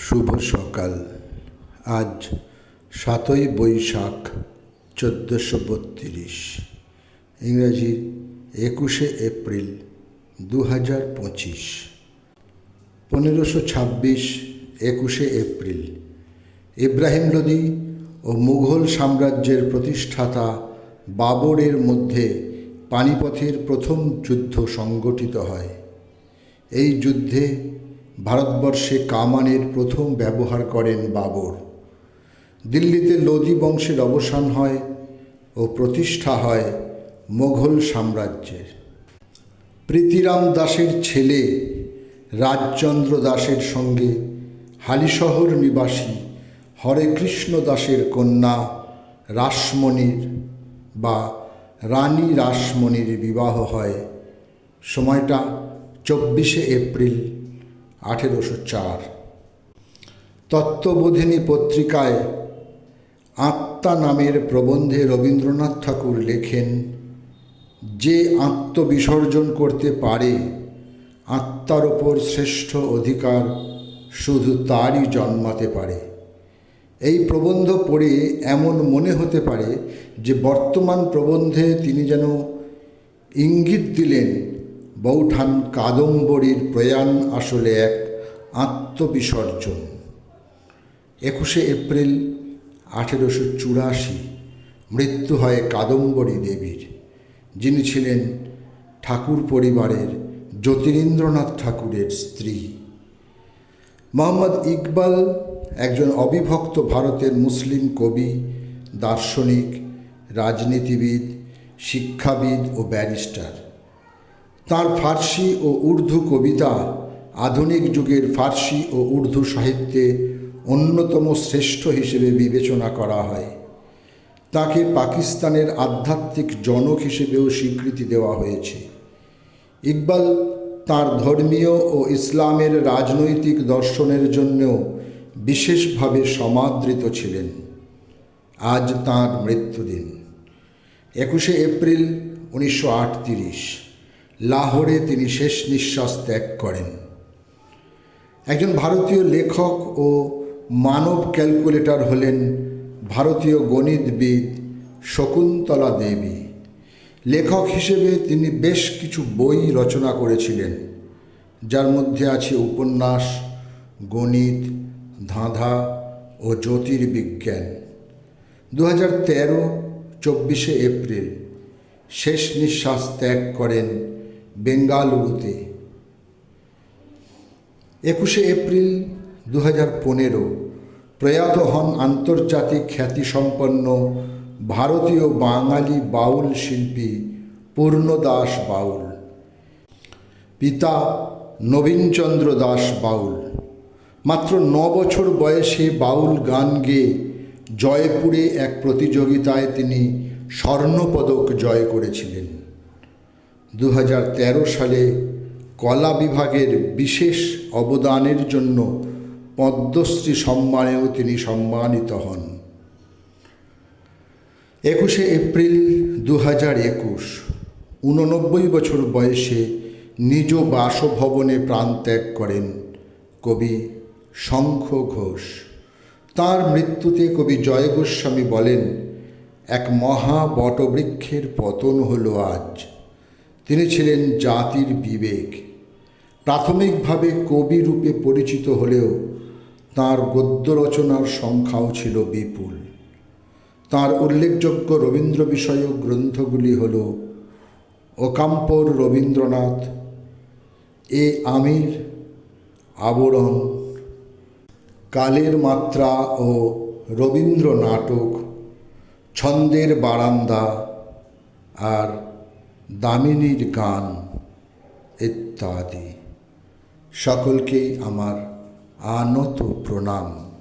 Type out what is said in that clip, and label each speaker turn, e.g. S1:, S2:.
S1: শুভ সকাল। আজ সাতই বৈশাখ, চোদ্দোশো বত্রিশ। ইংরাজি একুশে এপ্রিল দু হাজার পঁচিশ। পনেরোশো ছাব্বিশ, একুশে এপ্রিল। ইব্রাহিম লোদি ও মুঘল সাম্রাজ্যের প্রতিষ্ঠাতা বাবরের মধ্যে পানিপথের প্রথম যুদ্ধ সংগঠিত হয়। এই যুদ্ধে ভারতবর্ষে কামানের প্রথম ব্যবহার করেন বাবর। দিল্লিতে লোদি বংশের অবসান হয় ও প্রতিষ্ঠা হয় মোঘল সাম্রাজ্যের। প্রীতিরাম দাসের ছেলে রাজচন্দ্র দাসের সঙ্গে হালিশহর নিবাসী হরেকৃষ্ণ দাসের কন্যা রাসমণির বা রানী রাসমণির বিবাহ হয়। সময়টা চব্বিশে এপ্রিল আঠেরোশো চার। তত্ত্ববোধিনী পত্রিকায় আত্মা নামের প্রবন্ধে রবীন্দ্রনাথ ঠাকুর লেখেন, যে আত্মবিসর্জন করতে পারে, আত্মার ওপর শ্রেষ্ঠ অধিকার শুধু তারই জন্মাতে পারে। এই প্রবন্ধ পড়ে এমন মনে হতে পারে যে বর্তমান প্রবন্ধে তিনি যেন ইঙ্গিত দিলেন বৌঠান কাদম্বরীর প্রয়াণ আসলে এক আত্মবিসর্জন। একুশে এপ্রিল আঠেরোশো চুরাশি মৃত্যু হয় কাদম্বরী দেবীর, যিনি ছিলেন ঠাকুর পরিবারের জ্যোতিরিন্দ্রনাথ ঠাকুরের স্ত্রী। মোহাম্মদ ইকবাল একজন অবিভক্ত ভারতের মুসলিম কবি, দার্শনিক, রাজনীতিবিদ, শিক্ষাবিদ ও ব্যারিস্টার। তার ফার্সি ও উর্দু কবিতা আধুনিক যুগের ফার্সি ও উর্দু সাহিত্যে অন্যতম শ্রেষ্ঠ হিসেবে বিবেচনা করা হয়। তাকে পাকিস্তানের আধ্যাত্মিক জনক হিসেবেও স্বীকৃতি দেওয়া হয়েছে। ইকবাল তার ধর্মীয় ও ইসলামের রাজনৈতিক দর্শনের জন্যও বিশেষভাবে সমাদৃত ছিলেন। আজ তাঁর মৃত্যুদিন। একুশে এপ্রিল উনিশশো আটত্রিশ। লাহোরে তিনি শেষ নিঃশ্বাস ত্যাগ করেন। একজন ভারতীয় লেখক ও মানব ক্যালকুলেটর হলেন ভারতীয় গণিতবিদ শকুন্তলা দেবী। লেখক হিসেবে তিনি বেশ কিছু বই রচনা করেছিলেন, যার মধ্যে আছে উপন্যাস, গণিত, ধাঁধা ও জ্যোতির্বিজ্ঞান। দু হাজার তেরো চব্বিশে এপ্রিল শেষ নিঃশ্বাস ত্যাগ করেন বেঙ্গালুরুতে। একুশে এপ্রিল দু হাজার পনেরো প্রয়াত হন আন্তর্জাতিক খ্যাতিসম্পন্ন ভারতীয় বাঙালি বাউল শিল্পী পূর্ণদাস বাউল। পিতা নবীনচন্দ্র দাস বাউল। মাত্র ন বছর বয়সে বাউল গান গেয়ে জয়পুরে এক প্রতিযোগিতায় তিনি স্বর্ণপদক জয় করেছিলেন। দু হাজার তেরো সালে কলা বিভাগের বিশেষ অবদানের জন্য পদ্মশ্রী সম্মানেও তিনি সম্মানিত হন। একুশে এপ্রিল দু হাজার একুশ উননব্বই বছর বয়সে নিজ বাসভবনে প্রাণত্যাগ করেন কবি শঙ্খ ঘোষ। তাঁর মৃত্যুতে কবি জয় গোস্বামী বলেন, এক মহা বটবৃক্ষের পতন হলো আজ। তিনি ছিলেন জাতির বিবেক। প্রাথমিকভাবে কবি রূপে পরিচিত হলেও তাঁর গদ্য রচনার সংখ্যাও ছিল বিপুল। তাঁর উল্লেখযোগ্য রবীন্দ্র বিষয়ক গ্রন্থগুলি হল ওকাম্পর রবীন্দ্রনাথ, এ আমির, আবরণ, কালের মাত্রা ও রবীন্দ্র নাটক ছন্দের বারান্দা, আর দামিনীর গান ইত্যাদি। সকলকেই আমার আনত প্রণাম।